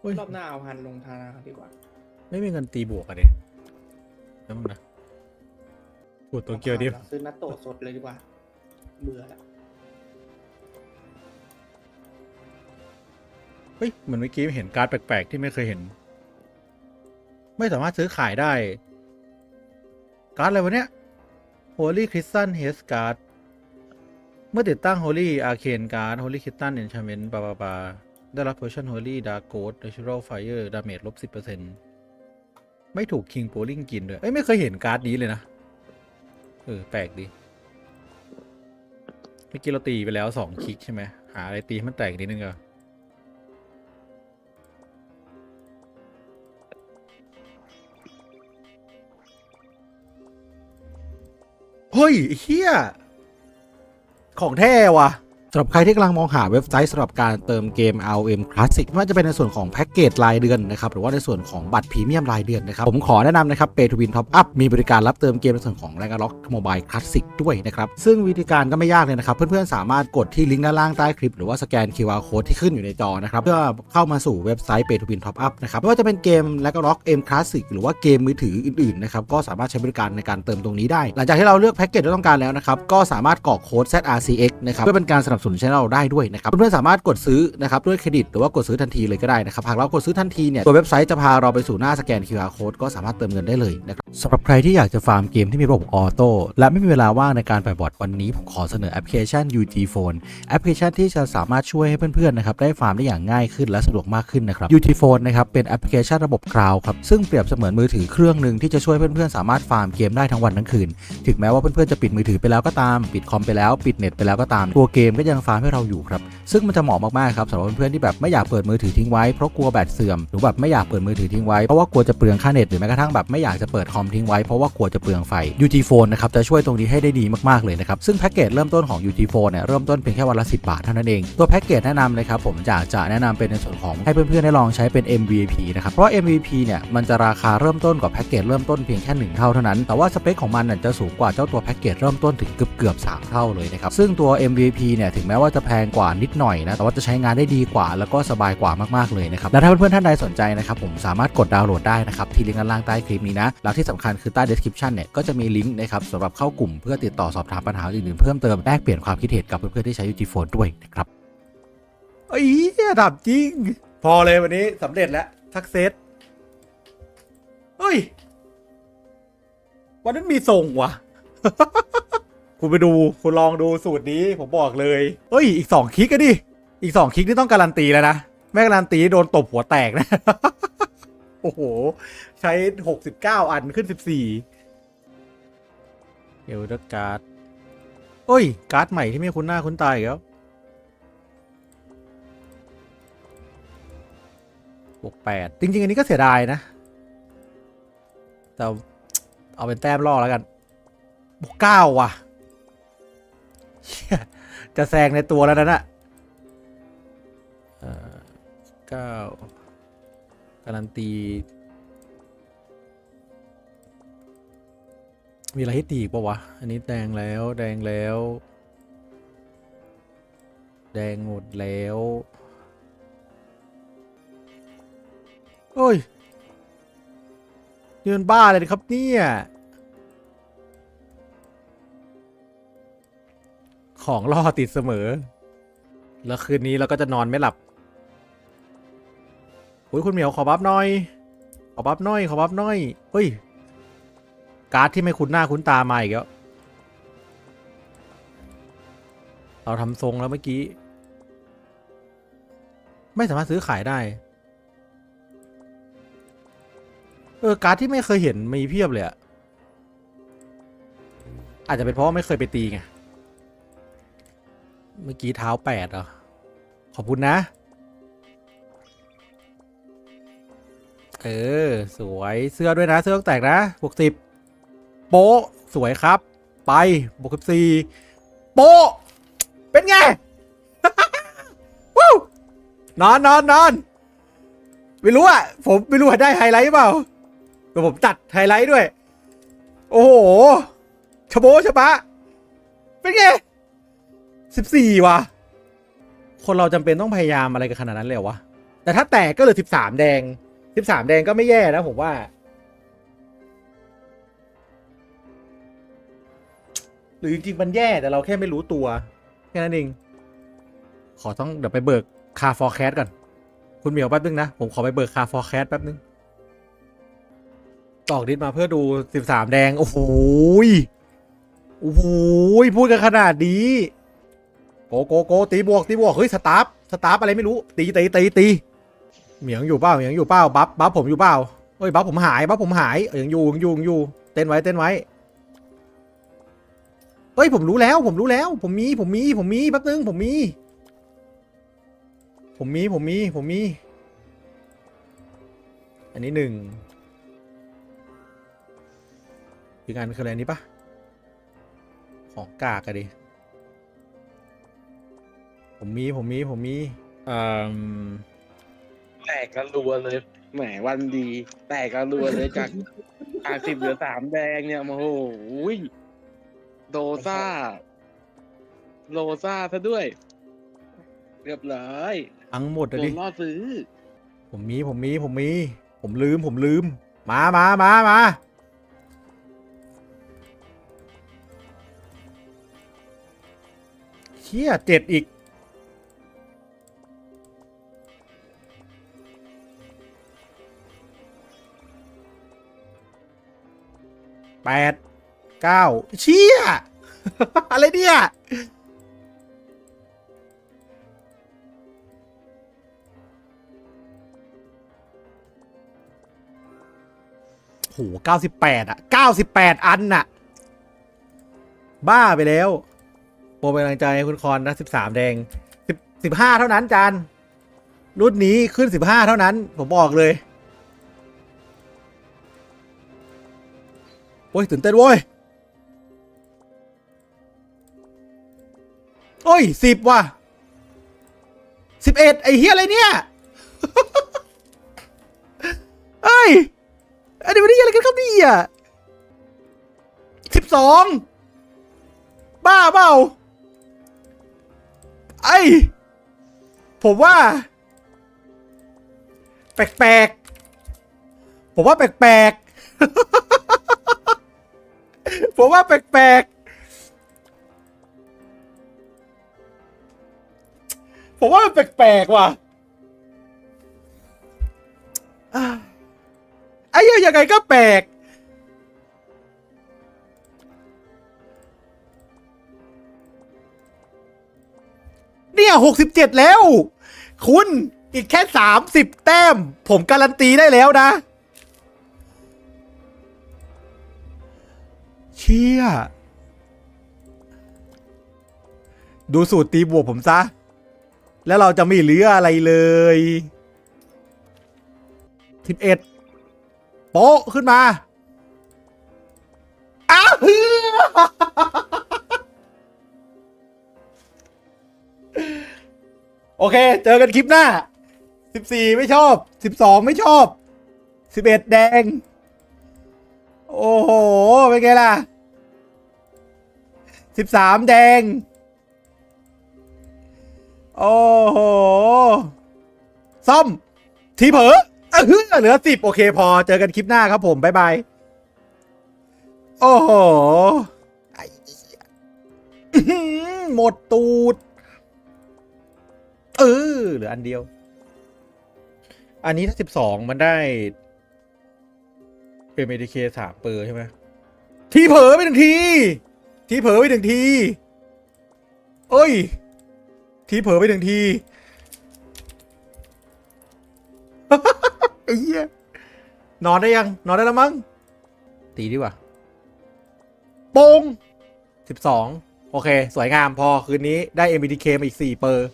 เฮ้ยรอบหน้าเอาพันลงธนาคารดีกว่า ไม่มีเงินตีบวกอะเด็แล้วมึงนะปวดตัวเกียวดิซื้อนัตโตะสดเลยดีกว่า เบื่อแล้วเฮ้ยเหมือนเมื่อกี้เห็นการ์ดแปลกๆที่ไม่เคยเห็น ไม่สามารถซื้อขายได้ การ์ดอะไรวะเนี่ย Holy Crystal h e s Card เมื่อติดตั้ง Holy Arcane Card Holy Crystal Enchantment บาบาบา ได้รับ Potion Holy Dark Ghost Natural Fire Damage ลบ 10%ไม่ถูก King Polling กิน ด้วย เอ้ย ไม่เคยเห็นการ์ดนี้เลยนะ เออ แปลกดีเมื่อกี้เราตีไปแล้วสองคลิก ใช่ไหม หา อะไร ตี ให้ มันแตกนิดนึงก่อนเฮ้ยเฮียของแท้ว่ะ สำหรับใครที่กำลังมองหาเว็บไซต์สำหรับการเติมเกม ROM Classic ไม่ว่าจะเป็นในส่วนของแพ็กเกจรายเดือนนะครับหรือว่าในส่วนของบัตรพรีเมียมรายเดือนนะครับผมขอแนะนำนะครับ Pay to Win Top Up มีบริการรับเติมเกมในส่วนของ r a g n a r o k Mobile Classic ด้วยนะครับซึ่งวิธีการก็ไม่ยากเลยนะครับ เพื่อนๆสามารถกดที่ลิงก์ด้านล่างใต้คลิป หรือว่าสแกน QR Code ที่ขึ้นอยู่ในจอนะครับเพื่อเข้ามาสู่เว็บไซต์ Pay to Win Top Up นะครับไม่ว่าจะเป็นเกม r a g n a r o k M Classic หรือว่าเกมมือถืออื่นๆนะครับก็สามารถใช้บริการในการเติมตรงนี้ได้ หลังจากที่เราเลือกแพ็กเกจที่ต้องการแล้วนะครับก็สามารถกรอกโค้ด ZRCX นะครับเพื่อเป็นการสนับสนุนช่องเราได้ด้วยนะครับเพื่อนๆสามารถกดซื้อนะครับด้วยเครดิตหรือว่ากดซื้อทันทีเลยก็ได้นะครับหากเรากดซื้อทันทีเนี่ยตัวเว็บไซต์จะพาเราไปสู่หน้าสแกน QR Code ก็สามารถเติมเงินได้เลยนะครับสำหรับใครที่อยากจะฟาร์มเกมที่มีระบบออโต้และไม่มีเวลาว่างในการไปบอร์ดวันนี้ผมขอเสนอแอปพลิเคชัน UG Phone แอปพลิเคชันที่จะสามารถช่วยให้เพื่อนๆนะครับได้ฟาร์มได้อย่างง่ายขึ้นและสะดวกมากขึ้นนะครับ UG Phone นะครับเป็นแอปพลิเคชันระบบคลาวด์ครับซึ่งเปรียบเสมือนมือถือเครื่องหนึ่งที่จะช่วยเพื่อนๆสามารถฟาร์มเกมได้ทั้งวันทั้งคืน ถึงแม้ว่าเพื่อนๆจะปิดมือถือไปแล้วก็ตาม ปิดคอมไปแล้ว ปิดเน็ตไปแล้วก็ตามตัวเกมก็ยังฟาร์มให้เราอยู่ครับ ซึ่งมันจะเหมาะมากๆครับสำหรับเพื่อนๆที่แบบไม่อยากเปิดมือถือทิ้งไว้เพราะกลัวแบตเสื่อมหรือแบบไม่อยากเปิดมือถือทิ้งไว้เพราะว่ากลัวจะเปลืองค่าเน็ตหรือแม้กระทั่งแบบไม่อยากจะเปิดคอมทิ้งไว้เพราะว่ากลัวจะเปลืองไฟ UG Phone นะครับจะช่วยตรงนี้ให้ได้ดีมากๆเลยนะครับซึ่งแพ็กเกจเริ่มต้นของ UG Phone เนี่ยเริ่มต้นเพียงแค่วันละ 10 บาทเท่านั้นเองตัวแพ็กเกจแนะนำนะครับผมจะจะแนะนำเป็นในส่วนของให้เพื่อนๆได้ลองใช้เป็น MVP นะครับเพราะ MVP เนี่ยมันจะราคาเริ่มต้นกว่าแพ็กเกจเริ่มต้นเพียงแค่หนึ่งเท่าเท่านั้นแต่ว่าสเปคของมันน่ะจะสูงกว่าเจ้าตัวแพ็กเกจเริ่มต้นถึงเกือบๆ3เท่าเลยนะครับซึ่งตัว MVP เนี่ยถึงแม้ว่าจะแพงกว่านิดหน่อยนะแต่ว่าจะใช้งานได้ดีกว่า แล้วก็สบายกว่ามากๆเลยนะครับและถ้าเพื่อนๆท่านใดสนใจนะครับผมสามารถกดดาวน์โหลดได้นะครับที่ลิงก์ด้านล่างใต้คลิปนี้นะแล้วที่สำคัญคือใต้ description เนี่ยก็จะมีลิงก์นะครับสำหรับเข้ากลุ่มเพื่อติดต่อสอบถามปัญหาอื่นๆเพิ่มเติมแลกเปลี่ยนความคิดเห็นกับเพื่อนๆที่ใช้ UG Phone ด้วยนะครับไอ้เหี้ยดับจริง พอเลยวันนี้สำเร็จแล้วสักเซตเฮ้ย วันนั้นมีส่งวะ คุณไปดูคุณลองดูสูตรนี้ผมบอกเลยเฮ้ยอีกสองคลิกอะดิ อีกสองคลิกนี่ต้องการันตีแล้วนะไม่การันตีโดนตบหัวแตกนะ โอ้โห ใช้หกสิบเก้าอันขึ้นสิบสี่เอลเดอร์การ์ดเฮ้ย การ์ดใหม่ที่ไม่คุ้นหน้าคุ้นตาอีกแล้วบวกแปดจริง ๆ อันนี้ก็เสียดายนะ แต่เอาเป็นแต้มล่อแล้วกันบวกเก้าว่ะ จะแซงในตัวแล้วนะน่ะเอ่อเก้าการันตี มีอะไรให้ตีอีกปะวะ อันนี้แดงแล้ว แดงแล้ว แดงหมดแล้วโอ้ยนี่มันบ้าเลยครับเนี่ย ของล่อติดเสมอ แล้วคืนนี้เราก็จะนอนไม่หลับอุ้ยคุณเหมียวขอบัฟหน่อย ขอบัฟหน่อย ขอบัฟหน่อย เฮ้ย การ์ดที่ไม่คุ้นหน้าคุ้นตามาอีกแล้ว เราทำทรงแล้วเมื่อกี้ ไม่สามารถซื้อขายได้ เออ การ์ดที่ไม่เคยเห็นมีเพียบเลยอะอาจจะเป็นเพราะไม่เคยไปตีไง เมื่อกี้เท้าแปดเหรอ ขอบคุณนะ เออ สวยเสื้อด้วยนะ เสื้อต้องแตกนะบวกสิบโป๊ะ สวยครับ ไปบวกสิบสี่โป๊ะ เป็นไงวู้นอนนอนนอนไม่รู้อะผมไม่รู้ว่าได้ไฮไลท์เปล่าแต่ผมจัดไฮไลท์ด้วย โอ้โหชโบชะบะเป็นไง สิบสี่ว่ะ คนเราจำเป็นต้องพยายามอะไรกันขนาดนั้นเลยวะ แต่ถ้าแตกก็เหลือสิบสามแดงสิบสามแดงก็ไม่แย่นะผมว่า หรือจริงๆมันแย่แต่เราแค่ไม่รู้ตัว แค่นั้นเอง ขอต้องเดี๋ยวไปเบิกคาฟอร์แคสก่อน คุณเหมียวแป๊บนึงนะ ผมขอไปเบิกคาฟอร์แคสแป๊บนึงตอกดิสมาเพื่อดูสิบสามแดง โอ้โหโอ้โหพูดกันขนาดนี้ โกโกโกตีบวกตีบวกเฮ้ยสตาร์ฟสตาร์ฟอะไรไม่รู้ตีตีตีตีเหมียงอยู่เปล่าเหมียงอยู่เปล่าบัฟบัฟผมอยู่เปล่าเฮ้ยบัฟผมหายบัฟผมหายเออยังอยู่ยังอยู่ยังอยู่เต้นไว้เต้นไว้เฮ้ยผมรู้แล้วผมรู้แล้ว ผมมีผมมีผมมีแป๊บนึงผมมี ผมมีผมมีผมมี อันนี้หนึ่งอีกอันคืออะไรนี้ปะของกากอะดิ ผมมีผมมีผมมีอ่าแตกกันรัวเลยแหมวันดี แตกกันรัวเลยจากจากสิบเหลือสามแดงเนี่ยโอ้โหยโดซ่า โลซ่าซะด้วย เรียบร้อยทั้งหมดโดอะนดิล่อซื้อ ผมมีผมมีผมมี ผมลืมผมลืม มามามามาเชี่ยเจ็ดอีก แปดเก้าเชี่ย อะไรเนี่ยโหเก้าสิบแปดอะเก้าสิบแปดอันน่ะ บ้าไปแล้ว โปรเป็นกำลังใจให้คุณคอนนะสิบสามแดงสิบสิบห้าเท่านั้นจานรุ่นนี้ขึ้นสิบห้าเท่านั้น ผมบอกเลย โอ้ยตื่นเต้นโว้ยโอ้ยสิบว่ะสิบเอ็ดไอ้เฮียอะไรเนี่ยเอ้ยอันนี้ไม่ได้อะไรกันครับเนี่ยสิบสองบ้าเปล่าไอ้ผมว่า แปลกๆผมว่าแปลกๆ ผมว่าแปลกๆ ผมว่ามันแปลกๆว่ะอ่าไอ้เหี้ยยังไงก็แปลก เนี่ยหกสิบเจ็ดแล้ว คุณอีกแค่สามสิบแต้ม ผมการันตีได้แล้วนะ เชี่ย ดูสูตรตีบวกผมซะ แล้วเราจะไม่เหลืออะไรเลยสิบเอ็ดโป๊ะขึ้นมาอ้าวเฮือโอเค เจอกันคลิปหน้าสิบสี่ไม่ชอบสิบสองไม่ชอบสิบเอ็ดแดง โอ้โห เป็นไงล่ะสิบสามแดง โอ้โหซ่อม ทีเผลอเหลือสิบโอเคพอเจอกันคลิปหน้าครับผม บ๊ายบาย โอ้โหไอ้เหี้ยอื้อหือหมดตูด เออเหลืออันเดียว อันนี้ถ้าสิบสองมันได้เป็นเมดิเคสามเปอร์ใช่ไหม ทีเผลอไปหนึ่งที ทีเผลอไปหนึ่งที เอ้ย ทีเผลอไปหนึ่งทีไอ้เหี้ยนอนได้ยัง นอนได้แล้วมั้ง ตีดีกว่าโปงสิบสองโอเค สวยงามพอคืนนี้ได้ MBTK มาอีกสี่เปอร์